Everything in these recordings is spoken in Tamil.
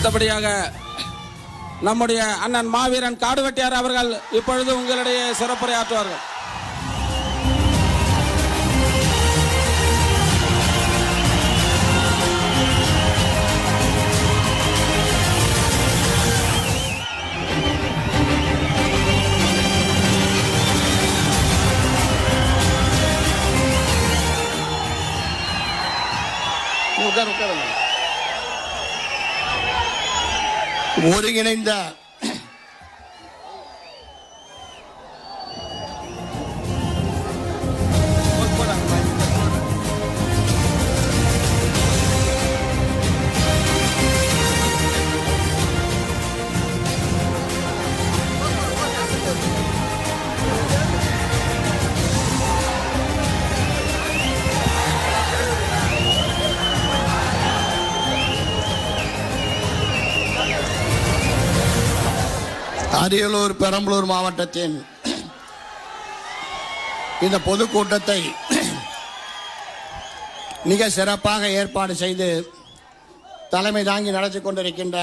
அடுத்தபடியாக நம்முடைய அண்ணன் மாவீரன் காடுவெட்டியார் அவர்கள் இப்பொழுது உங்களிடையே சிறப்புரையாற்றுவார்கள். உட்கார் ஒருங்கிணைந்த அரியலூர் பெரம்பலூர் மாவட்டத்தின் இந்த பொதுக்கூட்டத்தை மிக சிறப்பாக ஏற்பாடு செய்து தலைமை தாங்கி நடத்தி கொண்டிருக்கின்ற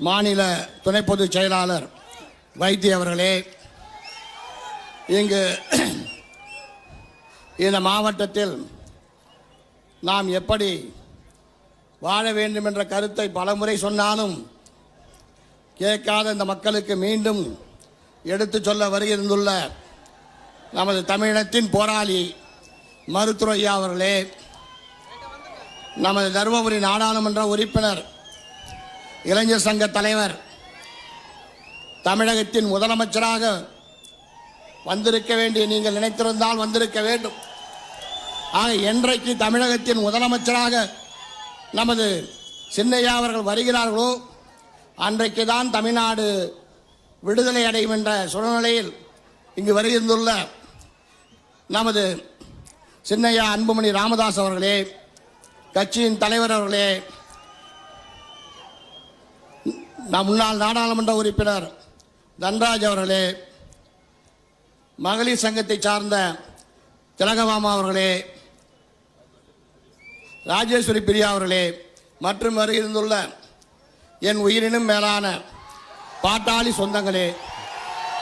மாநில துணை பொதுச் செயலாளர் வைத்திய அவர்களே இங்கு இந்த மாவட்டத்தில் நாம் எப்படி வாழ வேண்டும் என்ற கருத்தை பலமுறை சொன்னாலும் கேட்காத இந்த மக்களுக்கு மீண்டும் எடுத்து சொல்ல வருகின்றுள்ள நமது தமிழினத்தின் போராளி மருத்துவையா அவர்களே நமது தருமபுரி நாடாளுமன்ற உறுப்பினர் இளைஞர் சங்க தலைவர் தமிழகத்தின் முதலமைச்சராக வந்திருக்க வேண்டிய நீங்கள் நினைத்திருந்தால் வந்திருக்க வேண்டும். ஆக என்றைக்கு தமிழகத்தின் முதலமைச்சராக நமது சின்னையா அவர்கள் வருகிறார்களோ அன்றைக்கு தான் தமிழ்நாடு விடுதலை அடையும் என்ற சூழ்நிலையில் இங்கு வருகின்றுள்ள நமது சின்னையா அன்புமணி ராமதாஸ் அவர்களே கட்சியின் தலைவர் அவர்களே நம் முன்னாள் நாடாளுமன்ற உறுப்பினர் தன்ராஜ் அவர்களே மகளிர் சங்கத்தை சார்ந்த திலகமாமா அவர்களே ராஜேஸ்வரி பிரியா அவர்களே மற்றும் வருகின்றுள்ள என் உயிரினும் மேலான பாட்டாளி சொந்தங்களே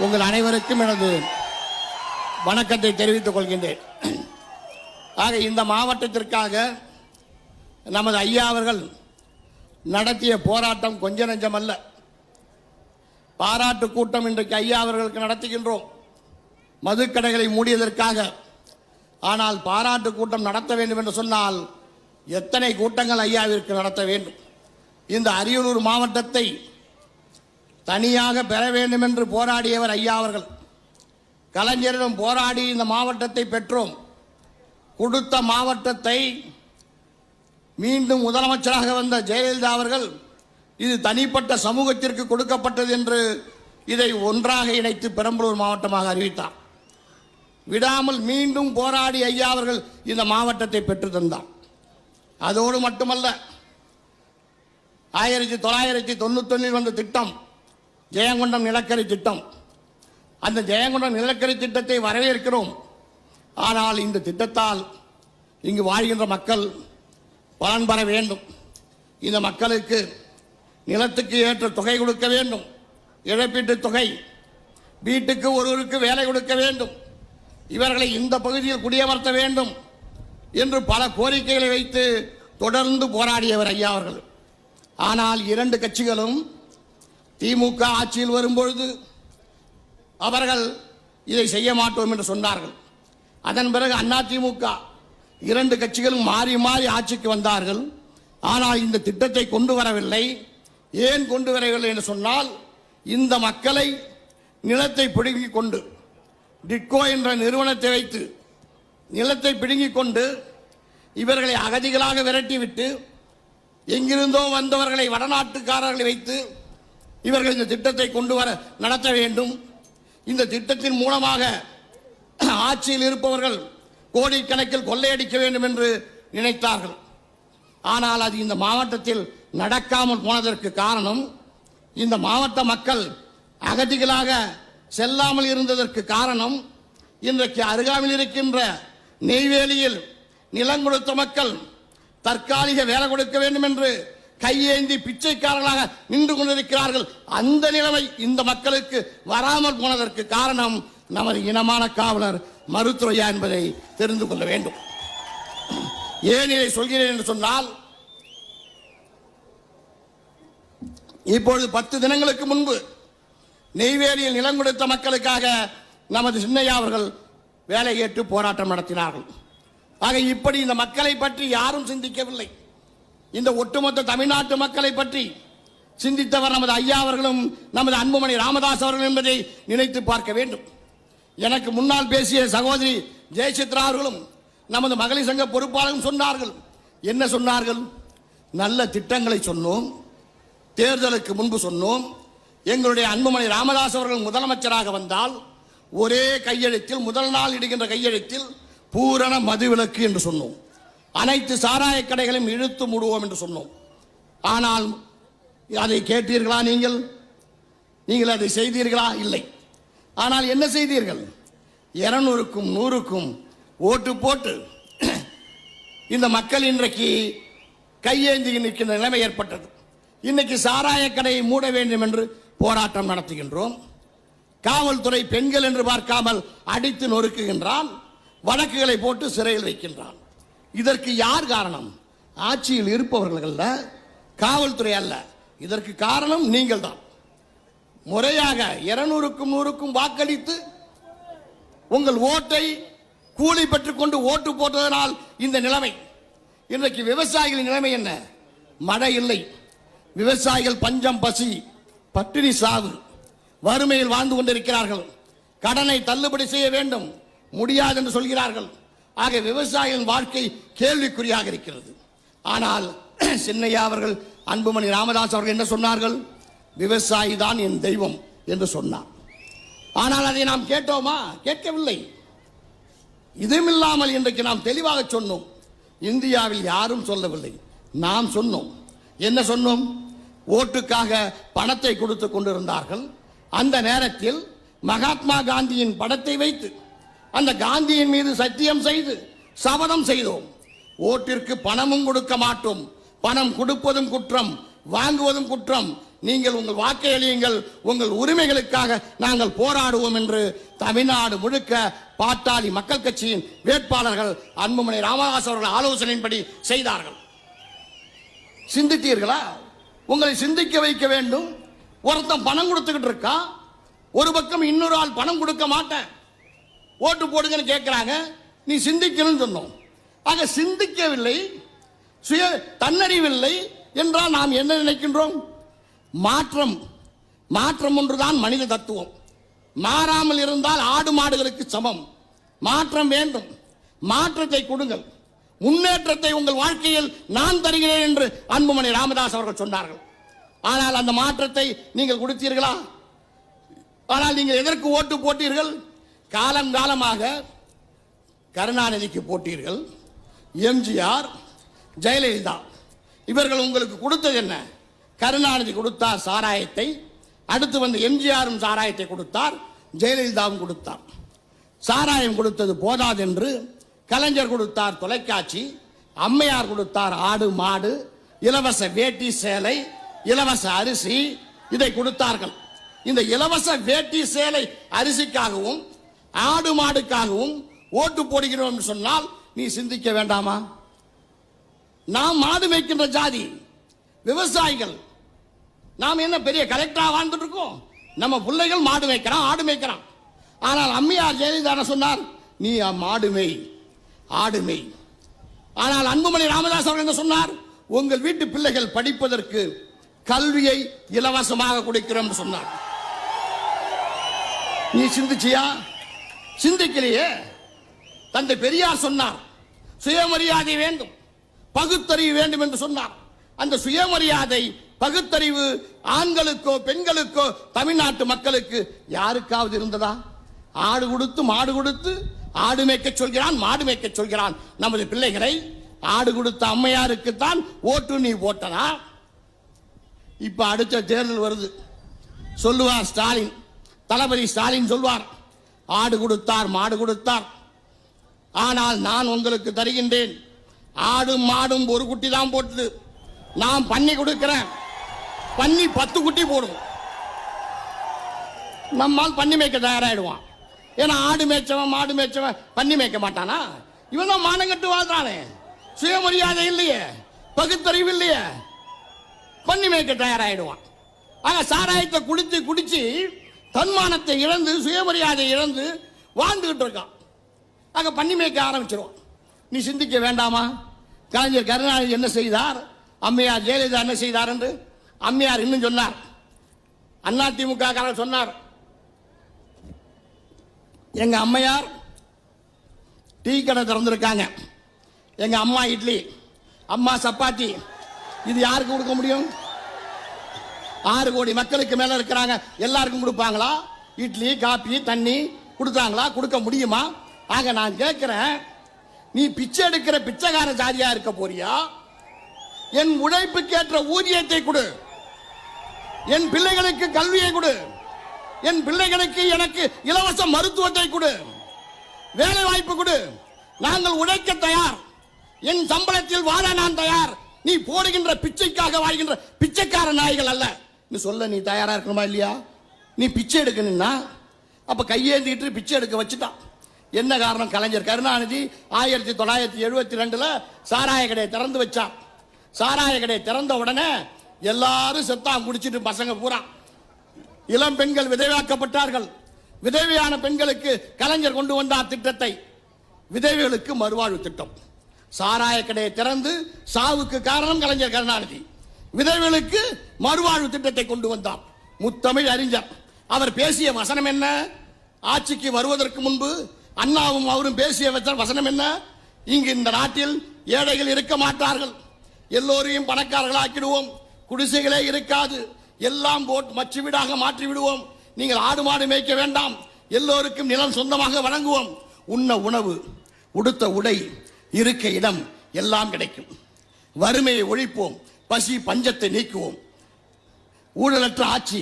உங்கள் அனைவருக்கும் எனது வணக்கத்தை தெரிவித்துக் கொள்கின்றேன். ஆக இந்த மாவட்டத்திற்காக நமது ஐயா அவர்கள் நடத்திய போராட்டம் கொஞ்ச நெஞ்சமல்ல. பாராட்டு கூட்டம் இன்றைக்கு ஐயா அவர்களுக்கு நடத்துகின்றோம். மதுக்கடைகளை மூடியதற்காக. ஆனால் பாராட்டு கூட்டம் நடத்த வேண்டும் என்று சொன்னால் எத்தனை கூட்டங்கள் ஐயாவிற்கு நடத்த வேண்டும்? இந்த அரியலூர் மாவட்டத்தை தனியாக பெற வேண்டும் என்று போராடியவர் ஐயா அவர்கள். கலைஞரிடம் போராடி இந்த மாவட்டத்தை பெற்றோம். கொடுத்த மாவட்டத்தை மீண்டும் முதலமைச்சராக வந்த ஜெயலலிதா அவர்கள் இது தனிப்பட்ட சமூகத்திற்கு கொடுக்கப்பட்டது என்று இதை ஒன்றாக இணைத்து பெரம்பலூர் மாவட்டமாக அறிவித்தார். விடாமல் மீண்டும் போராடி ஐயா அவர்கள் இந்த மாவட்டத்தை பெற்று தந்தார். அதோடு மட்டுமல்ல ஆயிரத்தி தொள்ளாயிரத்தி தொண்ணூத்தொன்னில் வந்த திட்டம் ஜெயங்கொண்டம் நிலக்கரி திட்டம். அந்த ஜெயங்கொண்டம் நிலக்கரி திட்டத்தை வரவேற்கிறோம். ஆனால் இந்த திட்டத்தால் இங்கு வாழ்கின்ற மக்கள் பலன் பெற வேண்டும். இந்த மக்களுக்கு நிலத்துக்கு ஏற்ற தொகை கொடுக்க வேண்டும். இழப்பீட்டுத் தொகை வீட்டுக்கு ஒருவருக்கு வேலை கொடுக்க வேண்டும். இவர்களை இந்த பகுதியில் குடியமர்த்த வேண்டும் என்று பல கோரிக்கைகளை வைத்து தொடர்ந்து போராடியவர் ஐயா அவர்கள். ஆனால் இரண்டு கட்சிகளும் திமுக ஆட்சியில் வரும்பொழுது அவர்கள் இதை செய்ய மாட்டோம் என்று சொன்னார்கள். அதன் பிறகு அண்ணா திமுக இரண்டு கட்சிகளும் மாறி மாறி ஆட்சிக்கு வந்தார்கள். ஆனால் இந்த திட்டத்தை கொண்டு வரவில்லை. ஏன் கொண்டு வரவில்லை என்று சொன்னால் இந்த மக்களை நிலத்தை பிடுங்கிக் கொண்டு டிட்கோ என்ற நிறுவனத்தை வைத்து நிலத்தை பிடுங்கிக் கொண்டு இவர்களை அகதிகளாக விரட்டிவிட்டு எங்கிருந்தோ வந்தவர்களை வடநாட்டுக்காரர்களை வைத்து இவர்கள் இந்த திட்டத்தை கொண்டு வர நடத்த வேண்டும். இந்த திட்டத்தின் மூலமாக ஆட்சியில் இருப்பவர்கள் கோடிக்கணக்கில் கொள்ளையடிக்க வேண்டும் என்று நினைத்தார்கள். ஆனால் அது இந்த மாவட்டத்தில் நடக்காமல் போனதற்கு காரணம் இந்த மாவட்ட மக்கள் அகதிகளாக செல்லாமல் இருந்ததற்கு காரணம் இன்றைக்கு அருகாமையில் இருக்கின்ற நெய்வேலியில் நிலம் கொடுத்த மக்கள் தற்காலிக வேலை கொடுக்க வேண்டும் என்று கையேந்தி பிச்சைக்காரர்களாக நின்று கொண்டிருக்கிறார்கள். அந்த நிலைமை இந்த மக்களுக்கு வராமல் போனதற்கு காரணம் நமது இனமான காவலர் மருத்துவையா என்பதை தெரிந்து கொள்ள வேண்டும். ஏன் இதை சொல்கிறேன் என்று சொன்னால் இப்பொழுது பத்து தினங்களுக்கு முன்பு நெய்வேலியில் நிலம் கொடுத்த மக்களுக்காக நமது சின்னையா அவர்கள் வேலை ஏற்று போராட்டம் நடத்தினார்கள். ஆக இப்படி இந்த மக்களை பற்றி யாரும் சிந்திக்கவில்லை. இந்த ஒட்டுமொத்த தமிழ்நாட்டு மக்களை பற்றி சிந்தித்தவர் நமது ஐயா அவர்களும் நமது அன்புமணி ராமதாஸ் அவர்கள் என்பதை நினைத்து பார்க்க வேண்டும். எனக்கு முன்னால் பேசிய சகோதரி ஜெயசித்ரா அவர்களும் நமது மகளிர் சங்க பொறுப்பாளரும் சொன்னார்கள். என்ன சொன்னார்கள்? நல்ல திட்டங்களை சொன்னோம் தேர்தலுக்கு முன்பு சொன்னோம். எங்களுடைய அன்புமணி ராமதாஸ் அவர்கள் முதலமைச்சராக வந்தால் ஒரே கையெழுத்தில் முதல் நாள் இடுகின்ற கையெழுத்தில் பூரண மதுவிலக்கு என்று சொன்னோம். அனைத்து சாராய கடைகளையும் இழுத்து மூடுவோம் என்று சொன்னோம். ஆனால் அதை கேட்டீர்களா நீங்கள்? நீங்கள் அதை செய்தீர்களா? இல்லை. ஆனால் என்ன செய்தீர்கள்? இரநூறுக்கும் நூறுக்கும் ஓட்டு போட்டு இந்த மக்கள் இன்றைக்கு கையேந்தி நிற்கின்ற நிலைமை ஏற்பட்டது. இன்னைக்கு சாராய கடையை மூட வேண்டும் என்று போராட்டம் நடத்துகின்றோம். காவல்துறை பெண்கள் என்று பார்க்காமல் அடித்து நொறுக்குகின்றான். வழக்குகளை போட்டு சிறையில் வைக்கின்றான். இதற்கு யார் காரணம்? ஆட்சியில் இருப்பவர்கள் அல்ல காவல்துறை அல்ல. இதற்கு காரணம் நீங்கள் தான். முறையாக இருநூறுக்கும் நூறுக்கும் வாக்களித்து உங்கள் ஓட்டை கூலி பெற்றுக்கொண்டு ஓட்டு போட்டதனால் இந்த நிலைமை. இன்றைக்கு விவசாயிகளின் நிலைமை என்ன? மழை இல்லை. விவசாயிகள் பஞ்சம் பசி பட்டினி சாவு வறுமையில் வாழ்ந்து கொண்டிருக்கிறார்கள். கடனை தள்ளுபடி செய்ய வேண்டும். முடியாது என்று சொல்கிறார்கள். ஆக விவசாயிகளின் வாழ்க்கை கேள்விக்குறியாக இருக்கிறது. ஆனால் சின்னையா அவர்கள் அன்புமணி ராமதாஸ் அவர்கள் என்ன சொன்னார்கள்? விவசாயி தான் என் தெய்வம் என்று சொன்னார். ஆனால் அதை நாம் கேட்டோமா? கேட்கவில்லை. இதுவும் இல்லாமல் இன்றைக்கு நாம் தெளிவாக சொன்னோம். இந்தியாவில் யாரும் சொல்லவில்லை. நாம் சொன்னோம். என்ன சொன்னோம்? ஓட்டுக்காக பணத்தை கொடுத்து கொண்டிருந்தார்கள். அந்த நேரத்தில் மகாத்மா காந்தியின் படத்தை வைத்து அந்த காந்தியின் மீது சத்தியம் செய்து சபதம் செய்தோம். ஓட்டிற்கு பணமும் கொடுக்க மாட்டோம். பணம் கொடுப்பதும் குற்றம் வாங்குவதும் குற்றம். நீங்கள் உங்கள் வாக்கை அளியுங்கள் உங்கள் உரிமைகளுக்காக நாங்கள் போராடுவோம் என்று தமிழ்நாடு முழுக்க பாட்டாளி மக்கள் கட்சியின் வேட்பாளர்கள் அன்புமணி ராமதாஸ் அவர்கள் ஆலோசனையின்படி செய்தார்கள். சிந்தித்தீர்களா? உங்களை சிந்திக்க வைக்க வேண்டும். ஒருத்தன் பணம் கொடுத்துக்கிட்டு இருக்கா? ஒரு பக்கம் இன்னொரு ஆள் பணம் கொடுக்க மாட்டேன். ஓட்டு போடுங்கன்னு கேட்குறாங்க நீ சிந்திக்கணும்னு சொன்னோம். ஆக சிந்திக்கவில்லை. சுய தன்னறிவில்லை என்றால் நாம் என்ன நினைக்கின்றோம்? மாற்றம். மாற்றம் ஒன்றுதான் மனித தத்துவம். மாறாமல் இருந்தால் ஆடு மாடுகளுக்கு சமம். மாற்றம் வேண்டும். மாற்றத்தை கொடுங்கள். முன்னேற்றத்தை உங்கள் வாழ்க்கையில் நான் தருகிறேன் என்று அன்புமணி ராமதாஸ் அவர்கள் சொன்னார்கள். ஆனால் அந்த மாற்றத்தை நீங்கள் கொடுத்தீர்களா? ஆனால் நீங்கள் எதற்கு ஓட்டு போட்டீர்கள்? காலம் காலமாக கருணாநிதிக்கு போட்டீர்கள். எம்ஜிஆர் ஜெயலலிதா இவர்கள் உங்களுக்கு கொடுத்தது என்ன? கருணாநிதி கொடுத்தார் சாராயத்தை அடுத்து வந்து எம்ஜிஆரும் சாராயத்தை கொடுத்தார் ஜெயலலிதாவும் கொடுத்தார். சாராயம் கொடுத்தது போதாது என்று கலைஞர் கொடுத்தார் தொலைக்காட்சி அம்மையார் கொடுத்தார் ஆடு மாடு இலவச வேட்டி சேலை இலவச அரிசி இதை கொடுத்தார்கள். இந்த இலவச வேட்டி சேலை அரிசிக்காகவும் ஆடு மாடுக்காகவும் ஓட்டு போடுகிறோம் என்று சொன்னால் நீ சிந்திக்க வேண்டாமா? நாம் மாடு மேய்க்கின்ற ஜாதி விவசாயிகள். நாம் என்ன பெரிய கலெக்டரா வாழ்ந்துட்டு இருக்கோம்? நம்ம பிள்ளைகள் மாடு மேய்க்கிறான் ஆடு மேய்க்கிறான். ஆனால் அம்மையார் ஜெயலலிதா சொன்னார்? நீ மாடு மேய் ஆடு மெய். ஆனால் அன்புமணி ராமதாஸ் அவர்கள் என்ன சொன்னார்? உங்கள் வீட்டு பிள்ளைகள் படிப்பதற்கு கல்வியை இலவசமாக கொடுக்கிறோம் சொன்னார். நீ சிந்திச்சியா? சிந்திக்கலையே. தந்தை பெரியார் சொன்னார் சுயமரியாதை வேண்டும் பகுத்தறிவு வேண்டும் என்று சொன்னார். அந்த சுயமரியாதை பகுத்தறிவு ஆண்களுக்கோ பெண்களுக்கோ தமிழ்நாட்டு மக்களுக்கு யாருக்காவது இருந்ததா? ஆடு கொடுத்து மாடு கொடுத்து ஆடு மேய்க்க சொல்கிறான் மாடு மேய்க்க சொல்கிறான். நமது பிள்ளைகளை ஆடு கொடுத்த அம்மையாருக்குத்தான் ஓட்டு நீ போட்டனா இப்ப அடுத்த தேர்தல் வருது. சொல்லுவார் ஸ்டாலின் தளபதி ஸ்டாலின் சொல்வார் ஆடு கொடுத்தார் மாடு கொடுத்தார். ஆனால் நான் உங்களுக்கு தருகின்றேன். ஆடும் மாடும் ஒரு குட்டி தான் போட்டது. நான் பண்ணி கொடுக்கிறேன். பண்ணி பத்து குட்டி போடும். நம்மால் பண்ணி மேய்க்க தயாராயிடுவான். ஏன்னா ஆடு மேய்ச்சவன் மாடு மேய்ச்சவன் பண்ணி மேய்க்க மாட்டானா? இவன் தான் மானங்கட்டு வாழ்றானே. சுயமரியாதை இல்லையே. பகுத்தறிவு இல்லையே. பண்ணி மேய்க்க தயாராயிடுவான். ஆக சாராயத்தை குடித்து குடிச்சு தன்மானத்தை இழந்து சுயமரியாதை இழந்து வாழ்ந்துகிட்டு இருக்கான். ஆக பண்ணி மேய்க்க ஆரம்பிச்சிருவான். நீ சிந்திக்க வேண்டாமா? கலைஞர் கருணாநிதி என்ன செய்தார்? அம்மையார் ஜெயலலிதா என்ன செய்தார் என்று? அம்மையார் இன்னும் சொன்னார். அண்ணா திமுக காரர் சொன்னார். எங்க அம்மையார் டீ கடை திறந்திருக்காங்க. எங்க அம்மா இட்லி அம்மா சப்பாத்தி. இது யாருக்கு கொடுக்க முடியும்? ஆறு கோடி மக்களுக்கு மேல இருக்கிறாங்க. எல்லாருக்கும் கொடுப்பாங்களா? இட்லி காப்பி தண்ணி கொடுத்தாங்களா? கொடுக்க முடியுமா? ஆக நான் கேட்கிறேன் நீ பிச்சை எடுக்கிற பிச்சைக்கார ஜாதியா இருக்க போறியா? என் உழைப்புக்கேற்ற ஊதியத்தை கொடு. என் பிள்ளைகளுக்கு கல்வியை கொடு. என் பிள்ளைகளுக்கு எனக்கு இலவச மருத்துவத்தை கொடு. வேலை வாய்ப்பு கொடு. நாங்கள் உழைக்க தயார். என் சம்பளத்தில் வாழ நான் தயார். நீ போடுகின்ற பிச்சைக்காக வாழ்கின்ற பிச்சைக்கார நாய்கள் அல்ல. நீ சொல்ல நீ தயாராக இருக்கணுமா இல்லையா? நீ பிச்சை எடுக்கணும்னா அப்போ கையேந்திட்டு பிச்சை எடுக்க வச்சுட்டான். என்ன காரணம்? கலைஞர் கருணாநிதி ஆயிரத்தி தொள்ளாயிரத்தி எழுபத்தி ரெண்டில் சாராய கடையை திறந்து வச்சான். சாராய கடையை திறந்த உடனே எல்லாரும் செத்தான் குடிச்சிட்டு பசங்க பூரா. இளம் பெண்கள் விதவையாக்கப்பட்டார்கள். விதவையான பெண்களுக்கு கலைஞர் கொண்டு வந்தார் திட்டத்தை. விதவைகளுக்கு மறுவாழ்வு திட்டம். சாராய கடையை திறந்து சாவுக்கு காரணம் கலைஞர் கருணாநிதி. விதவைகளுக்கு மறுவாழ்வு திட்டத்தை கொண்டு வந்தார் முத்தமிழ் அறிஞர். அவர் பேசிய வசனம் என்ன? ஆட்சிக்கு வருவதற்கு முன்பு அண்ணாவும் அவரும் பேசிய வசனம் என்ன? இங்கு இந்த நாட்டில் ஏழைகள் இருக்க மாட்டார்கள். எல்லோரையும் பணக்காரர்களாக்கிடுவோம். குடிசைகளே இருக்காது. எல்லாம் போட் மச்சு வீடாக மாற்றி விடுவோம் நீங்கள் ஆடு மாடு மேய்க்க வேண்டாம். எல்லோருக்கும் நிலம் சொந்தமாக வழங்குவோம். உண்ண உணவு உடுத்த உடை இருக்க இடம் எல்லாம் கிடைக்கும். வறுமையை ஒழிப்போம். பசி பஞ்சத்தை நீக்குவோம். ஊழலற்ற ஆட்சி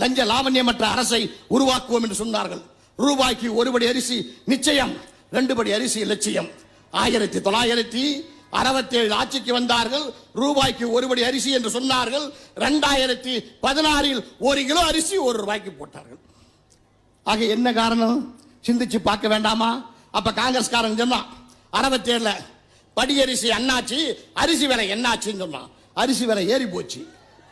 லஞ்ச லாவண்யமற்ற அரசை உருவாக்குவோம் என்று சொன்னார்கள். ரூபாய்க்கு ஒருபடி அரிசி நிச்சயம் ரெண்டு படி அரிசி லட்சியம். ஆயிரத்தி தொள்ளாயிரத்தி அறுபத்தேழு ஆட்சிக்கு வந்தார்கள் ரூபாய்க்கு ஒருபடி அரிசி என்று சொன்னார்கள் ரெண்டாயிரத்தி பதினாறில் ஒரு கிலோ அரிசி ஒரு ரூபாய்க்கு போட்டார்கள். ஆக என்ன காரணம்? சிந்திச்சு பார்க்க வேண்டாமா? அப்ப காங்கிரஸ்காரன் சொன்னான் அறுபத்தேழுல படியரிசி அண்ணாச்சி அரிசி விலை என்னாச்சுன்னு சொன்னான். அரிசி விலை ஏறி போச்சு.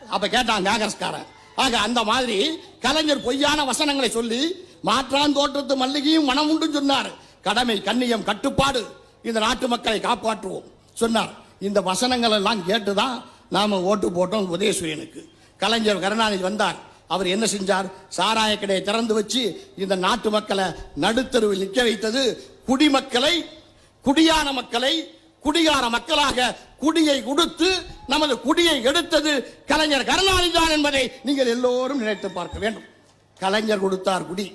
அப்ப கேட்டான் காங்கிரஸ்காரன். ஆக அந்த மாதிரி கலைஞர் பொய்யான வசனங்களை சொல்லி மாற்றான் தோற்றத்து மல்லிகையும் மனம் உண்டு சொன்னார். கடமை கண்ணியம் கட்டுப்பாடு இந்த நாட்டு மக்களை காப்பாற்றுவோம் சொன்னார். இந்த வசனங்கள் எல்லாம் கேட்டுதான் நாம ஓட்டு போட்டோம் உதயசூரியனுக்கு. கலைஞர் கருணாநிதி வந்தார். அவர் என்ன செஞ்சார்? சாராய கடையை திறந்து வச்சு இந்த நாட்டு மக்களை நடுத்தருவில் நிற்க வைத்தது குடிமக்களை குடியான மக்களை குடிகார மக்களாக குடியை கொடுத்து நமது குடியை எடுத்தது கலைஞர் கருணாநிதி தான் என்பதை நீங்கள் எல்லோரும் நினைத்து பார்க்க வேண்டும். கலைஞர் கொடுத்தார் குடி.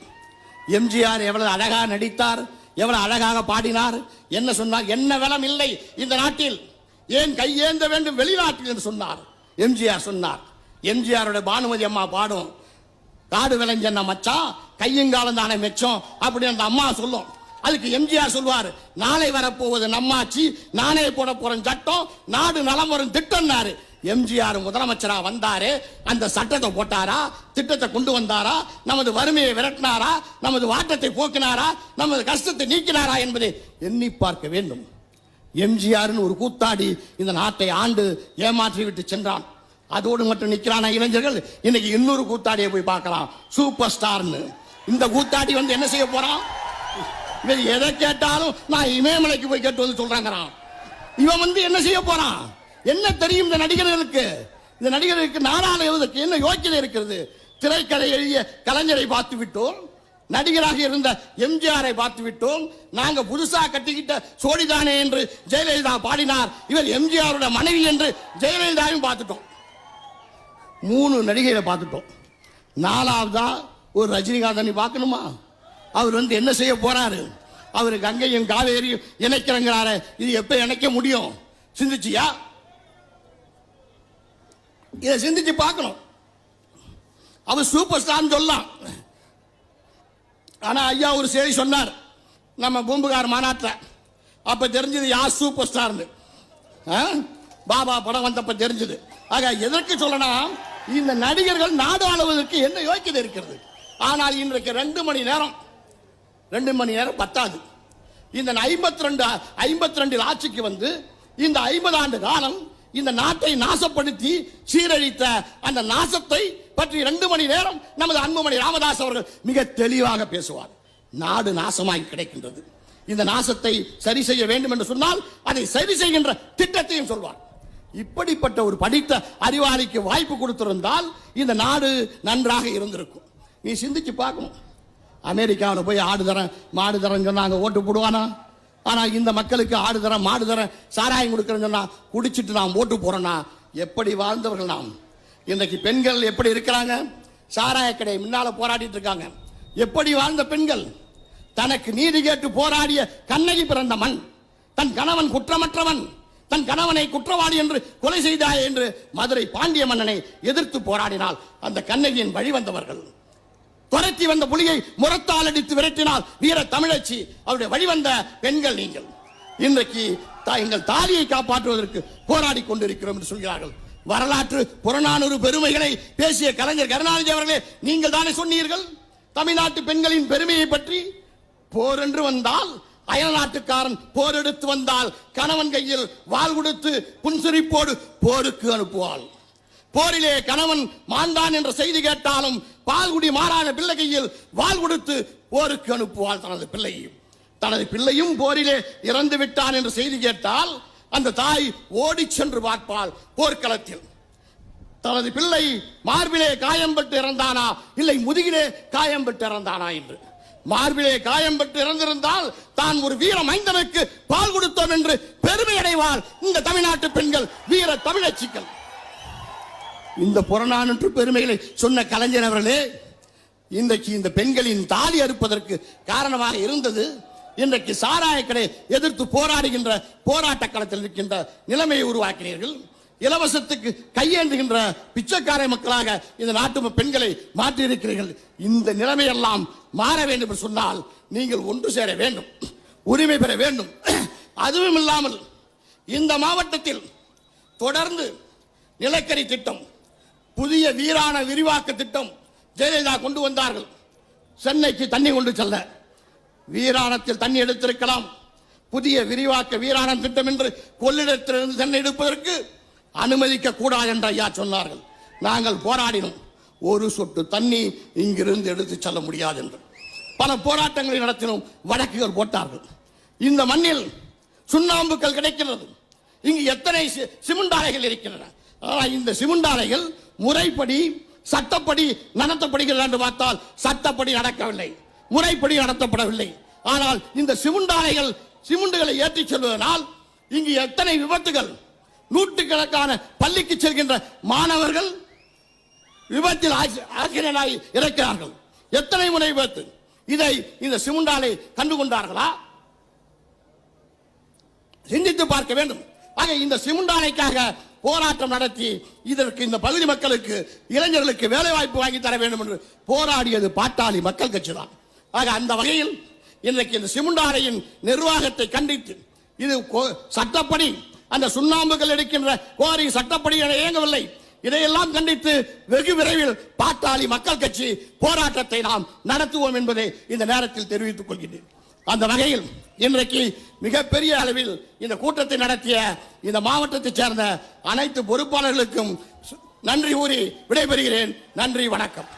எம்ஜிஆர் எவ்வளவு அழகாக நடித்தார் எவ்வளவு அழகாக பாடினார் என்ன சொன்னார் என்ன வளம் இல்லை இந்த நாட்டில். ஏன் கையேந்த வேண்டும் வெளிநாட்டில் என்று சொன்னார். எம்ஜிஆர் சொன்னார் எம்ஜிஆரோட பானுமதி அம்மா பாடும் காடு விளைஞ்சன மச்சா கையங்காலம் தானே மெச்சம் அப்படி அந்த அம்மா சொல்லும். அதுக்கு எம்ஜிஆர் சொல்வார் நாளை வரப்போவது நம்மாச்சி நானே போட போறேன் சட்டம் நாடு நலம் வரும் திட்டம்னாரு. எம்ஜிஆர் முதலமைச்சரா வந்தாரு அந்த சட்டத்தை போட்டாரா திட்டத்தை கொண்டு வந்தாரா நமது வறுமையை விரட்டினாரா நமது வாட்டத்தை போக்கினாரா நமது கஷ்டத்தை நீக்கினாரா என்பதை எண்ணி பார்க்க வேண்டும். எம்ஜிஆர்னு ஒரு கூத்தாடி இந்த நாட்டை ஆண்டு ஏமாற்றி விட்டு சென்றான். அதோடு மட்டும் நிற்கிறான இளைஞர்கள்? இன்னைக்கு இன்னொரு கூத்தாடியை போய் பார்க்கலாம். சூப்பர் ஸ்டார்னு. இந்த கூத்தாடி வந்து என்ன செய்ய போறான்? இவர் எதை கேட்டாலும் நான் இமயமலைக்கு போய் கேட்டு வந்து சொல்றாங்கிறான். இவன் வந்து என்ன செய்ய போறான்? என்ன தெரியும் இந்த நடிகர்களுக்கு? இந்த நடிகர்களுக்கு நாடாள எழுதுக்கு என்ன யோக்கியம் இருக்கிறது? திரைக்கதை எழுதிய கலைஞரை பார்த்து விட்டோம் நடிகராக இருந்த எம்ஜிஆரை பார்த்து விட்டோம் நாங்க புதுசா கட்டிக்கிட்ட சோடிதானே என்று ஜெயலலிதா பாடினார் இவர் எம்ஜிஆரோட மனைவி என்று ஜெயலலிதாவையும் பார்த்துட்டோம். மூணு நடிகைகளை பார்த்துட்டோம். நாலாவதா ஒரு ரஜினிகாந்தனை பார்க்கணுமா? அவர் வந்து என்ன செய்ய போறாரு? அவர் கங்கையும் காவேரியும் இணைக்கிறங்கிறாரு. இது எப்ப இணைக்க முடியும்? சிந்திச்சியா? இதை சிந்திச்சு பார்க்கணும். அவர் சூப்பர் ஸ்டார் சொல்லலாம். ஆனா ஐயா ஒரு செய்தி சொன்னார். நம்ம பூம்புகார் மாநாட்டில். அப்ப தெரிஞ்சது யார் சூப்பர் ஸ்டார்னு? பாபா படம் வந்தப்ப தெரிஞ்சது. ஆக எதற்கு சொல்லணும் இந்த நடிகர்கள் நாடு ஆளுவதற்கு என்ன யோக்கியது இருக்கிறது? ஆனால் இன்றைக்கு ரெண்டு மணி நேரம். ரெண்டு மணி நேரம் பத்தாது. இந்த ஐம்பத்தி ரெண்டு ஐம்பத்தி ரெண்டில் ஆட்சிக்கு வந்து இந்த ஐம்பது ஆண்டு காலம் இந்த நாட்டை நாசப்படுத்தி சீரழித்த அந்த நாசத்தை பற்றி ரெண்டு மணி நேரம் நமது அன்புமணி ராமதாஸ் அவர்கள் மிக தெளிவாக பேசுவார். நாடு நாசமாய் கிடைக்கின்றது. இந்த நாசத்தை சரி செய்ய வேண்டும் என்று சொன்னால் அதை சரி செய்கின்ற திட்டத்தையும் சொல்வார். இப்படிப்பட்ட ஒரு படித்த அறிவாளிக்கு வாய்ப்பு கொடுத்திருந்தால் இந்த நாடு நன்றாக இருந்திருக்கும். நீ சிந்திச்சு பார்க்கணும். அமெரிக்காவில் போய் ஆடு தரேன் மாடு தரேன்னு சொன்னா அங்கே ஓட்டு போடுவானா? ஆனால் இந்த மக்களுக்கு ஆடு தரேன் மாடு தரேன் சாராயம் கொடுக்குறேன்னு சொன்னா குடிச்சிட்டு நாம் ஓட்டு போகிறோன்னா எப்படி வாழ்ந்தவர்கள் நாம்? இன்றைக்கு பெண்கள் எப்படி இருக்கிறாங்க? சாராய கடை முன்னால போராடிட்டு இருக்காங்க. எப்படி வாழ்ந்த பெண்கள்? தனக்கு நீதி கேட்டு போராடிய கண்ணகி பிறந்த மண் தன் கணவன் குற்றமற்றவன் தன் கணவனை குற்றவாளி என்று கொலை செய்தாய் என்று மதுரை பாண்டிய மன்னனை எதிர்த்து போராடினால் அந்த கண்ணகியின் வழி வந்தவர்கள். துரத்தி வந்த புலியை முரத்தால் அடித்து விரட்டினால் வீர தமிழச்சி அவருடைய வழிவந்த பெண்கள் நீங்கள். இன்றைக்கு எங்கள் தாலியை காப்பாற்றுவதற்கு போராடி கொண்டிருக்கிறோம் என்று சொல்கிறார்கள். வரலாற்று புறநானூறு பெருமைகளை பேசிய கலைஞர் கருணாநிதி அவர்களே நீங்கள் தானே சொன்னீர்கள்? தமிழ்நாட்டு பெண்களின் பெருமையை பற்றி போர் என்று வந்தால் அயல் நாட்டுக்காரன் போர் எடுத்து வந்தால் கணவன் கையில் வாள் கொடுத்து புன்சிரிப்போடு போருக்கு அனுப்புவாள். போரிலே கணவன் மாண்டான் என்ற செய்தி கேட்டாலும் பால்குடி மாறான பிள்ளை கையில் வாள் கொடுத்து போருக்கு அனுப்புவாள் தனது பிள்ளையையும் தனது பிள்ளையும் போரிலே இறந்து விட்டான் என்று செய்தி கேட்டால் அந்த தாய் ஓடிச் சென்று பார்ப்பாள் போர்க்களத்தில். தனது பிள்ளை மார்பிலே காயம்பட்டு இறந்தானா? இல்லை முதுகிலே காயம்பட்டு இறந்தானா என்று. மார்பிலே காயம்பட்டு இறந்திருந்தால் தான் ஒரு வீர மைந்தனுக்கு பால் கொடுத்தோம் என்று பெருமை அடைவார் இந்த தமிழ்நாட்டு பெண்கள் வீர தமிழச்சிகள். இந்த புறநானூற்று பெருமைகளை சொன்ன கலைஞர் அவர்களே இன்றைக்கு இந்த பெண்களின் தாலி அறுப்பதற்கு காரணமாக இருந்தது. இன்றைக்கு சாராய கடை எதிர்த்து போராடுகின்ற போராட்ட களத்தில் இருக்கின்ற நிலைமையை உருவாக்கினீர்கள். இலவசத்துக்கு கையேந்துகின்ற பிச்சைக்கார மக்களாக இந்த நாட்டு பெண்களை மாற்றியிருக்கிறீர்கள். இந்த நிலைமையெல்லாம் மாற வேண்டும் என்று சொன்னால் நீங்கள் ஒன்று சேர வேண்டும் உரிமை பெற வேண்டும். அதுவும் இல்லாமல் இந்த மாவட்டத்தில் தொடர்ந்து நிலக்கரி திட்டம் புதிய வீராண விரிவாக்க திட்டம் ஜெயலலிதா கொண்டு வந்தார்கள். சென்னைக்கு தண்ணி கொண்டு செல்ல. வீராணத்தில் தண்ணி எடுத்திருக்கலாம். புதிய விரிவாக்க வீராணம் திட்டம் என்று கொள்ளிடத்திலிருந்து சென்னை எடுப்பதற்கு அனுமதிக்க கூடாது என்று ஐயா சொன்னார்கள். நாங்கள் போராடினோம். ஒரு சொட்டு தண்ணி இங்கிருந்து எடுத்து செல்ல முடியாது என்று. பல போராட்டங்களை நடத்தினோம். வழக்குகள் போட்டார்கள். இந்த மண்ணில் சுண்ணாம்புக்கள் கிடைக்கிறது. இங்கு எத்தனை சி- சிமெண்ட் ஆலைகள் இருக்கின்றன. ஆனால் இந்த சிமெண்ட் ஆலைகள் முறைப்படி சட்டப்படி நடத்தப்படுகிறது என்று பார்த்தால் சட்டப்படி நடக்கவில்லை. முறைப்படி நடத்தப்படவில்லை. ஆனால் இந்த சிமுண்டாலைகள் சிமுண்டுகளை ஏற்றிச் செல்வதனால் இங்கு எத்தனை விபத்துகள் நூற்றுக்கணக்கான பள்ளிக்கு செல்கின்ற மாணவர்கள் விபத்தில் ஆசிரியராகி இறக்கிறார்கள் எத்தனை முறை விபத்து? இதை இந்த சிமுண்டாலை கண்டுகொண்டார்களா சிந்தித்து பார்க்க வேண்டும். ஆக இந்த சிமுண்டாலைக்காக போராட்டம் நடத்தி இதற்கு இந்த பகுதி மக்களுக்கு இளைஞர்களுக்கு வேலை வாய்ப்பு வாங்கி தர வேண்டும் என்று போராடியது பாட்டாளி மக்கள் கட்சி தான். ஆக அந்த வகையில் இன்றைக்கு இந்த சிமுண்டாரையின் நிர்வாகத்தை கண்டித்து இது கோ- சட்டப்படி அந்த சுண்ணாம்புகள் எடுக்கின்ற கோரி சட்டப்படி என இயங்கவில்லை. இதையெல்லாம் கண்டித்து வெகு விரைவில் பாட்டாளி மக்கள் கட்சி போராட்டத்தை நாம் நடத்துவோம் என்பதை இந்த நேரத்தில் தெரிவித்துக் கொள்கிறேன் அந்த வகையில் இன்றைக்கு மிகப்பெரிய அளவில் இந்த கூட்டத்தை நடத்திய இந்த மாவட்டத்தைச் சேர்ந்த அனைத்து பொறுப்பாளர்களுக்கும் நன்றி கூறி விடைபெறுகிறேன். நன்றி வணக்கம்.